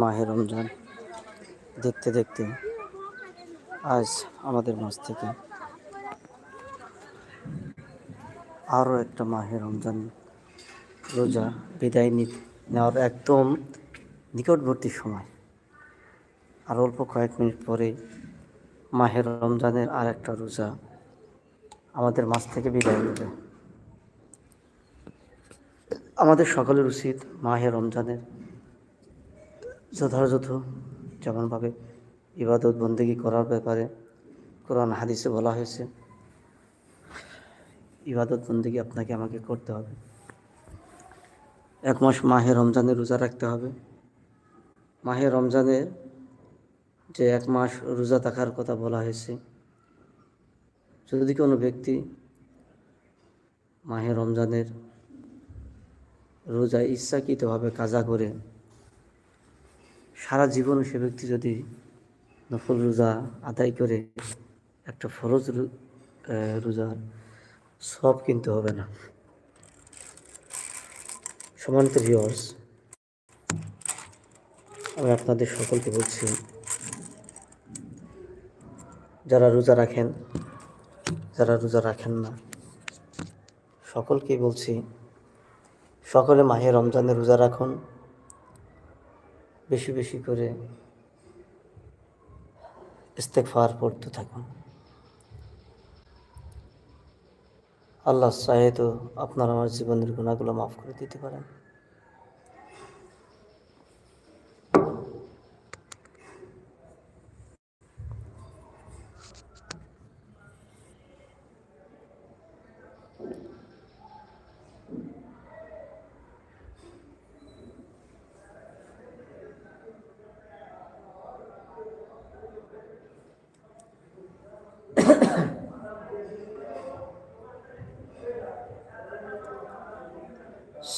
মাহের রমজান। দেখতে দেখতে আজ আমাদের মাঝ থেকে আরও একটা মাহে রমজান রোজা বিদায় নেওয়ার একদম নিকটবর্তী সময়। আর অল্প কয়েক মিনিট পরে মাহের রমজানের আর একটা রোজা আমাদের মাস থেকে বিদায় নেবে। আমাদের সকলের উচিত মাহে রমজানের যথাযথ যেমনভাবে ইবাদত, বন্দেগী করার ব্যাপারে কোরআন, হাদিসে বলা হয়েছে। ইবাদত, বন্দেগী আপনাকে আমাকে করতে হবে। এক মাস মাহে রমজানের রোজা রাখতে হবে। মাহে রমজানের যে এক মাস রোজা থাকার কথা বলা হয়েছে, যদি কোনো ব্যক্তি মাহে রমজানের রোজা ইচ্ছাকৃতভাবে কাজা করে সারা জীবনে সে ব্যক্তি যদি নফল রোজা আদায় করে, একটা ফরজ রোজার সব কিনতে হবে না। সমানিত ভিওর্স আমি আপনাদের সকলকে বলছি, যারা রোজা রাখেন, যারা রোজা রাখেন না, সকলকেই বলছি, সকলে মাহে রমজানে রোজা রাখুন। বেশি বেশি করে ইস্তেকফার পড়তে থাকুন। আল্লাহ চাহে আপনার আমার জীবনের গুণাগুলো মাফ করে দিতে পারেন।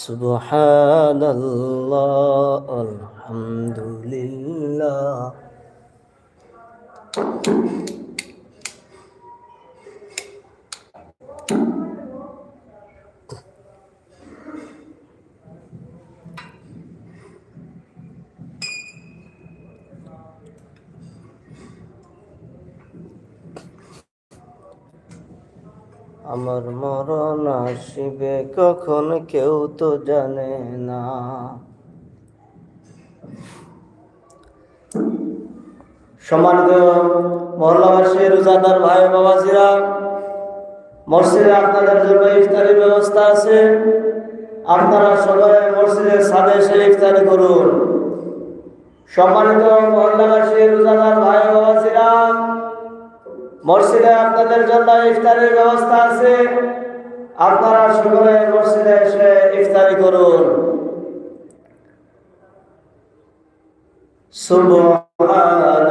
سبحان الله الحمد মরণ আসিবে, কখন কেউ তো জানে না। সম্মানিত মহল্লাবাসী রোজাদার ভাই বাবাজিরা, মসজিদে আপনাদের জন্য ইফতারি ব্যবস্থা আছে। আপনারা সবাই মসজিদের সাদে এসে ইফতারি করুন। সম্মানিত মহল্লাবাসী রোজাদার ভাই বাবাজিরা, মসজিদে আপনাদের জন্য ইফতারের ব্যবস্থা আছে। আপনারা সকলে মসজিদে এসে ইফতারি করুন। সুবহানাল্লাহ।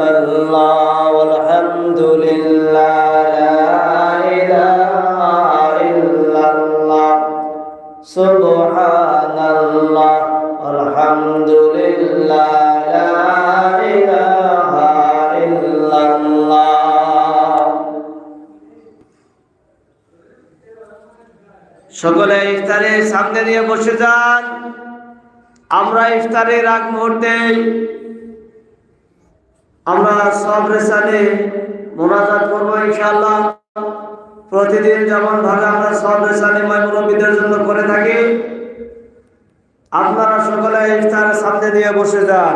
নিয়ে বসে যান। আমরা ইফতারের আগ মুহূর্তে আমরা সব রেসানে মোনাজাত করব ইনশাল্লাহ প্রতিদিন যেমন ভাবে আমরা সব রেসানে মাই মুরব্বীদের জন্য করে থাকি, আপনারা সকলে ইফতারের সামনে দিয়ে বসে যান।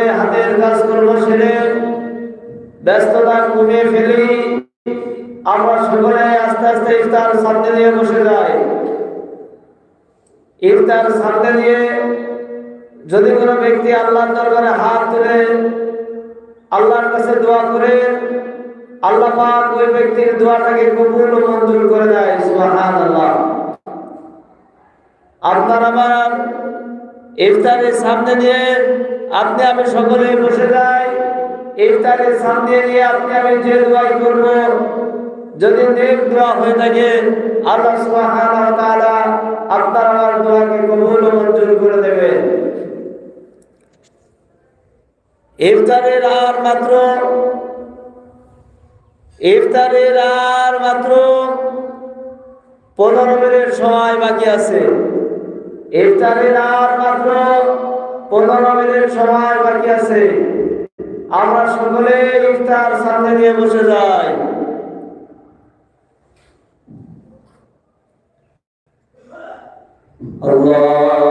সকলে হাতের কাজকর্ম সেরে ব্যস্ততা কমিয়ে ফেলি। আমরা সকলে আস্তে আস্তে ইফতার সামনে দিয়ে বসে যাই। ইফতার সামনে দিয়ে যদি কোনো ব্যক্তি আল্লাহর দরবারে হাত তুলে আল্লাহর কাছে দোয়া করে, আল্লাহ পাক ওই ব্যক্তির দোয়াটাকে কবুল মঞ্জুর করে দেয়, সুবহানাল্লাহ। আপনার আমার ইফতারের সামনে দিয়ে আপনি আমি সকলে বসে যাই। ইফতারের সামনে দিয়ে আপনি আমি যে দোয়াই করব, যদি নেক দোয়া হয়ে থাকে, আল্লাহ সুবহানাহু ওয়া তাআলা আপনার আমার দোয়াকে কবুল ও মঞ্জুর করে দেবেন ইফতারের আর মাত্র, ইফতারের আর মাত্র পনেরো মিনিট সময় বাকি আছে। ইফতারের আর মাত্র পনেরো মিনিট সময় বাকি আছে। আমরা সকলে ইফতার সামনে নিয়ে বসে যাই। আল্লাহ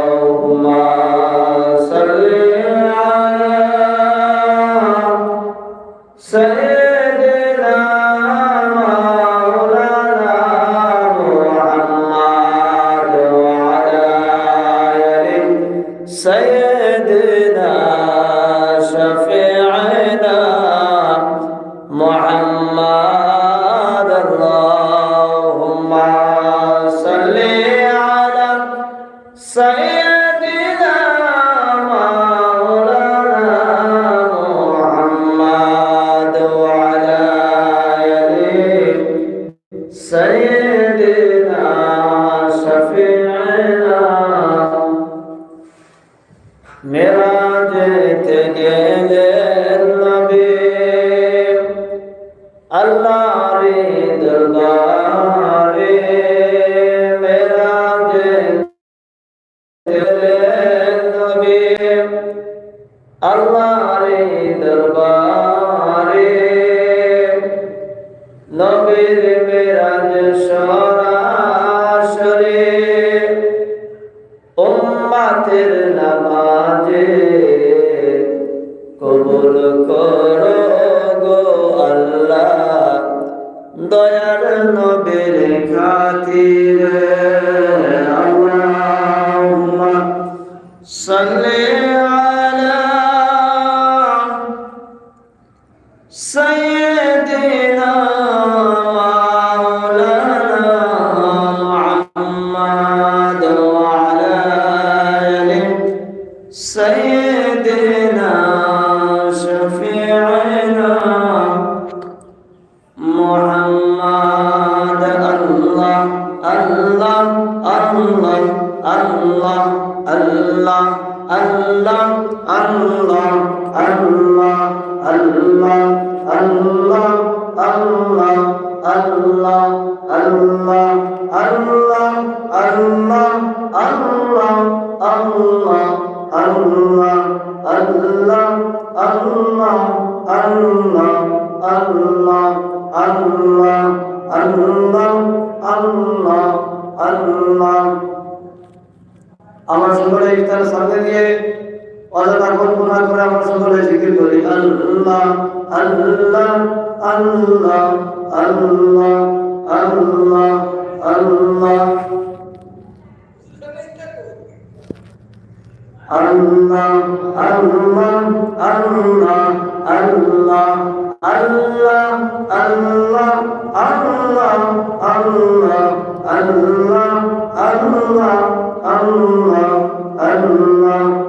যেতে গেলেন নবী। আল্লাহ yeah. আল্লাহ আল্লাহ আল্লাহ আল্লাহ আল্লাহ আল্লাহ আল্লাহ আল্লাহ আল্লাহ আল্লাহ আল্লাহ আল্লাহ আল্লাহ আল্লাহ আল্লাহ আল্লাহ আল্লাহ আমার সকলে ইফতার সামনে নিয়ে অযথা কল্পনা করে আমরা সকলে জিকির করি আল্লাহ আল্লাহ আল্লাহ আল্লাহ আল্লাহ আল্লাহ আল্লাহ আল্লাহ আল্লাহ আল্লাহ আল্লাহ আল্লাহ আল্লাহ আল্লাহ আল্লাহ আল্লাহ আল্লাহ আল্লাহ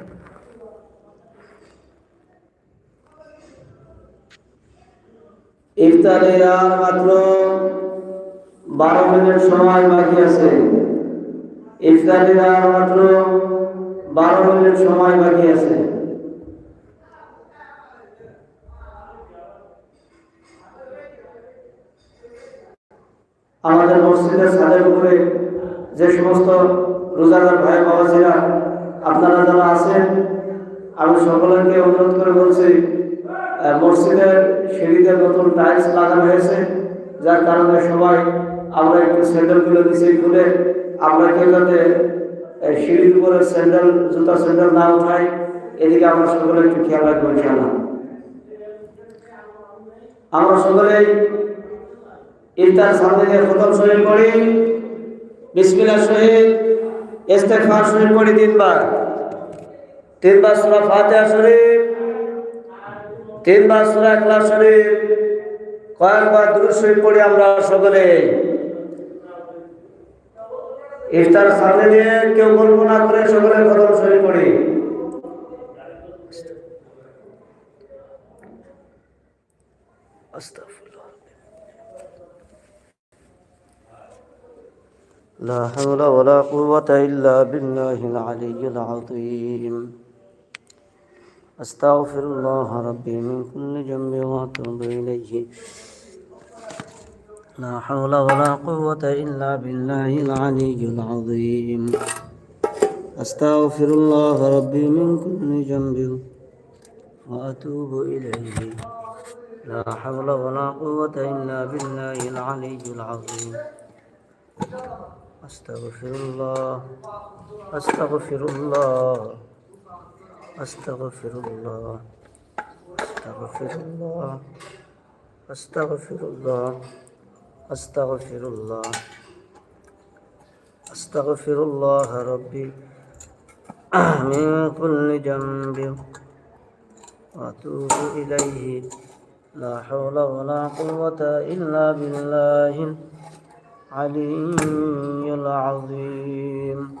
ইফতারের আর মাত্র বারো মিনিট সময় বাকি আছে। ইফতারের আর মাত্র বারো মিনিট সময় বাকি আছে। আমাদের মসজিদের ছাদের উপরে যে সমস্ত রোজাদার ভাই বাবাজিরা, আপনারা যারা আছেন, আমি সকলকে অনুরোধ করে বলছি মসজিদের সিঁড়িতে নতুন টাইলস লাগানো হয়েছে, যার কারণে সবাই আমরা একটু স্যান্ডেলগুলো নিচে খুলে আমরা কেউ যাতে সিঁড়ির উপরে স্যান্ডেল জুতা স্যান্ডেল না উঠাই, এদিকে আমরা সকলে একটু খেয়াল রাখব ইনশাআল্লাহ। আমরা সকলেই ইফতার সামনে দিয়ে প্রথম শরীর পড়ি, বিসমিল্লাহ শহীদ ইস্তেগফার শরীর পড়ি তিনবার। তিনবার সূরা ফাতিহা শরীফ তিনবার সুরা ক্লাস শরীফ, কয়েকবার দুরুদ শরীফ পড়ি আমরা সকলে। ইফতার সামনে নিয়ে কেউ কল্পনা করে সকলে খতম শরীফ পড়ি। لا حول ولا قوة إلا بالله العلي العظيم أستغفر الله ربي من كل جنب وأتوب إليه. لا حول ولا قوة إلا بالله العلي العظيم. أستغفر الله ربي من كل جنب وأتوب إليه. لا حول ولا قوة إلا بالله العلي العظيم. أستغفر الله أستغفر الله. أستغفر الله. أستغفر الله. أستغفر الله. أستغفر الله. أستغفر الله ربي. من كل جنب. وأتوب إليه. لا حول ولا قوة إلا بالله العلي العظيم.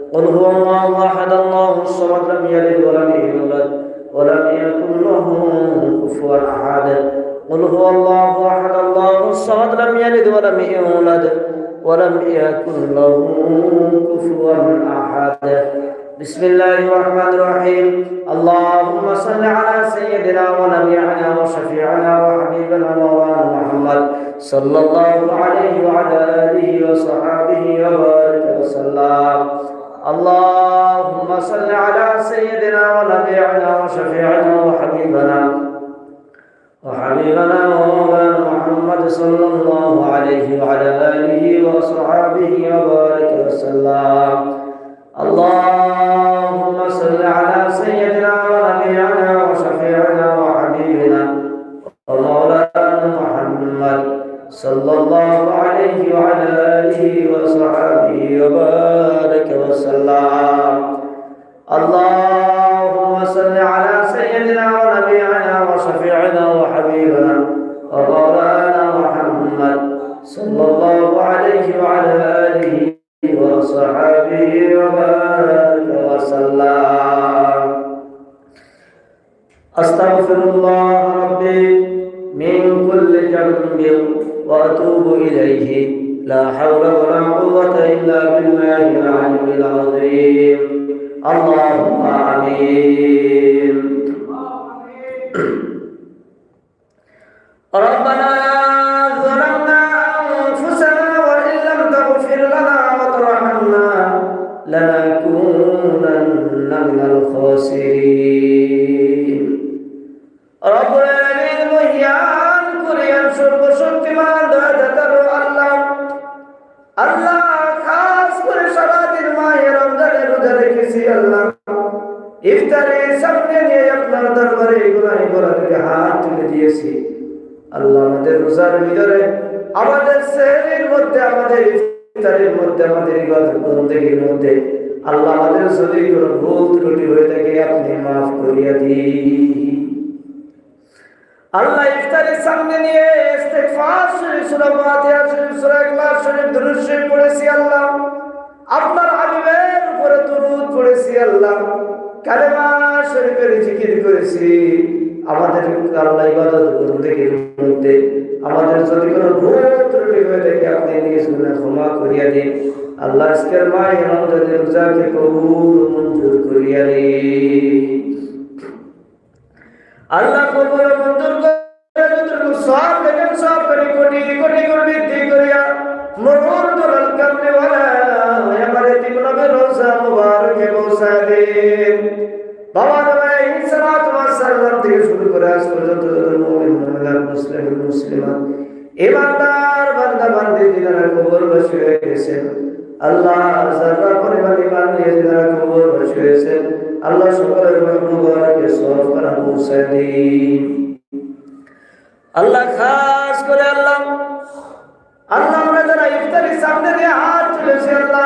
قل هو الله أحد الله الصمد لم يلد ولم يولد ولم يكن له كفوا أحد. قل هو الله أحد الله الصمد لم يلد ولم يولد ولم يكن له كفوا أحد. بسم الله الرحمن الرحيم. اللهم صل على سيدنا ونبينا وشفيعنا وحبيبنا مولانا محمد صلى الله عليه وعلى آله وصحبه وبارك وسلم. اللهم صل على سيدنا ونبينا وشفيعنا وحبيبنا وحبيبنا ومولانا محمد صلى الله عليه وعلى آله وصحبه وبارك وسلم. اللهم صل على سيدنا ونبينا وصحبه وبارك وسلم. أستغفر الله ربي من كل ذنب وأتوب إليه. لا حول ولا قوة إلا بالله العلي العظيم. اللهم آمين. ربنا ইফতারে সামনে নিয়ে আপনার দরবারে গুনাহি করা থেকে হাত তুলে দিয়েছি। আল্লাহ আমাদের রোজার ভিতরে, আমাদের সেহরির মধ্যে, আমাদের ইফতারের মধ্যে, আমাদের মধ্যে আল্লাহ আমাদের যদি কোনো ভুল ত্রুটি হয়ে থাকে, আপনি করিয়া আল্লাহ ইফতারের সামনে নিয়ে শরীফ ফাতিহা শরীফ ইখলাস শরীফ, দুরূদ শরীফ পড়েছি আল্লাহ। আপনার হাবিবের উপরে দুরূদ পড়েছি আল্লাহ। কালেমা শরীফের জিকির করেছি। আমাদের আল্লাহ ইবাদত বন্দেগীর মধ্যে আমাদের যদি কোনো ভুল ত্রুটি হয়ে থাকে, আপনি নিজ গুনাহ ক্ষমা করিয়া দিন। আল্লাহ আজকের মায়ের রমজানের রোজাকে কবুল মঞ্জুর করিয়া দিন। আল্লাহ কবুল মঞ্জুর সব দেখেন, সব করে কোটি কোটি বৃদ্ধি করিয়া মরুর দুলাল কামনে রোজা মুবারকে পৌঁছা দে বাবা নবী সাল্লাল্লাহু আলাইহি সাল্লাম থেকে শুরু করে আজ পর্যন্ত যত মুমিন মুমিনাত মুসলিম মুসলিমাত ইমানদার বান্দা বান্দি দিনারা কবর বসে হয়ে গেছেন আল্লাহ যারা পরিবার ইমান নিয়ে দিনারা কবর বসে হয়েছেন আল্লাহ সকলের মুবারকে সওয়াব করা পৌঁছায় দিন। আল্লাহ খাস করে আল্লাহ। আল্লাহ আমরা যারা ইফতারি সামনে দিয়ে হাত তুলেছি, আল্লাহ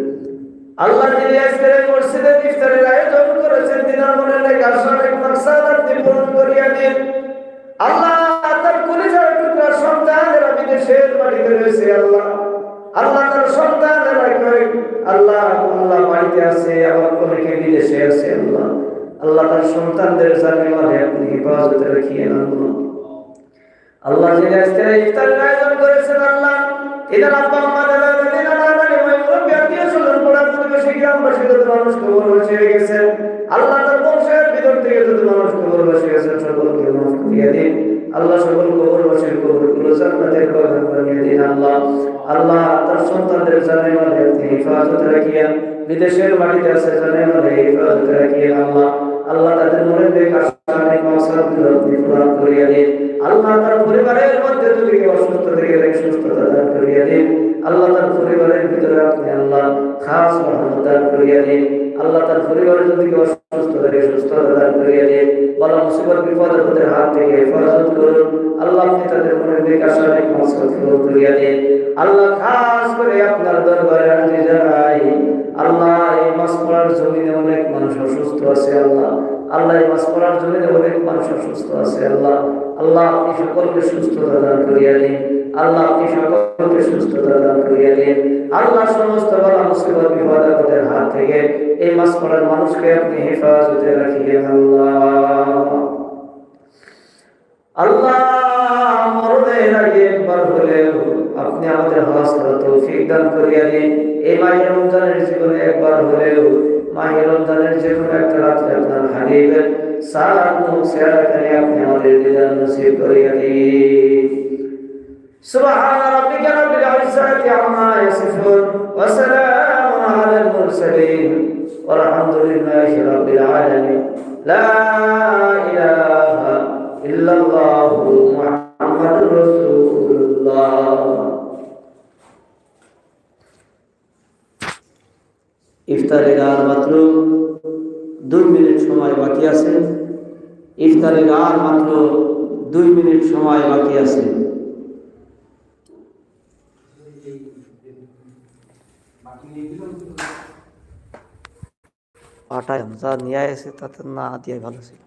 আল্লাহ যিনি আজকে এই মসজিদে ইফতারের আয়োজন করেছেন তিনার মনে লেখা সঠিক মাকসাদ আপনি পূরণ করিয়া দিন। আল্লাহ তার কলিজার টুকরা সন্তানেরা বিদেশের বাড়িতে রয়েছে, আল্লাহ। আল্লাহ তার সন্তানেরা কয়, আল্লাহ আল্লাহ বাড়িতে আছে আবার অনেকে বিদেশে আছে, আল্লাহ। আল্লাহ তার সন্তানদের জানে মানে আপনি হেফাজতে রাখিয়ে আল্লাহ। আল্লাহ যিনি আজকে ইফতারের আয়োজন করেছেন, আল্লাহ এদের আব্বা আল্লাহ তার বংশের ভিতর থেকে যত মানুষ খবর বসে গেছেন সকলকে মাফ করিয়া দিন। আল্লাহ সকল কবর বসে কবরগুলো জান্নাতের বাগান বানিয়ে দিন, আল্লাহ। আল্লাহ তার সন্তানদের জানে মানে হেফাজত রাখিয়া, বিদেশের মাটিতে আছে জানে মানে হেফাজত রাখিয়া, আল্লাহ। আল্লাহ তাদের মনে দেখা মাকসাদগুলো আপনি পূরণ করিয়া দিন। আল্লাহ তার পরিবারের মধ্যে কেউ অসুস্থ থেকে থাকে সুস্থতা দান করিয়া দিন। আল্লাহ তার পরিবারের ভিতরে আপনি আল্লাহ খাস রহমত দান করিয়া দিন। আল্লাহ তার পরিবারে যদি অসুস্থ থাকে সুস্থতা দান করিয়া দিন। বলা মুসিবত বিপদ আপদের হাত থেকে হেফাজত করুন। আল্লাহ আপনি তাদের মনে দেখা মাকসাদ পূরণ করিয়া দিন। আল্লাহ খাস করে আপনার দরবারে অসুস্থ আছে আল্লাহ। আল্লাহ এই মাস পড়ার জমিনে অনেক মানুষ অসুস্থ আছে আল্লাহ। আল্লাহ আপনি সকলকে সুস্থতা দান করিয়া দিন। আল্লাহ আপনি সকলকে সুস্থতা দান করিয়া দিন। আল্লাহ সমস্ত বলা মুসিবত বিপদ আপদের হাত থেকে এই মাস পড়ার মানুষকে আপনি হেফাজতে রাখিলেন আল্লাহ। আল্লাহ মরণের আগে একবার হলেও আপনি আমাদের হজ করার তৌফিক দান করিয়া দিন। এই মাহের রমজানের জীবনে একবার হলেও মাহের রমজানের যে কোনো একটা রাত্রে আপনার হারিয়েবেন সালাত মুখ সেরাখানে আপনি আমাদের দিদার নসিব করিয়া দিন سبحان ربك رب العزة عما يصفون وسلام على المرسلين والحمد لله رب العالمين لا إله إلا الله محمد رسول الله ইফতারের আর মাত্র দুই মিনিট সময় বাকি আছে। ইফতারের আর মাত্র দুই মিনিট সময় বাকি আছে। পাঠায় যা নিয়ে এসে তাতে না দিয়ে ভালো ছিল।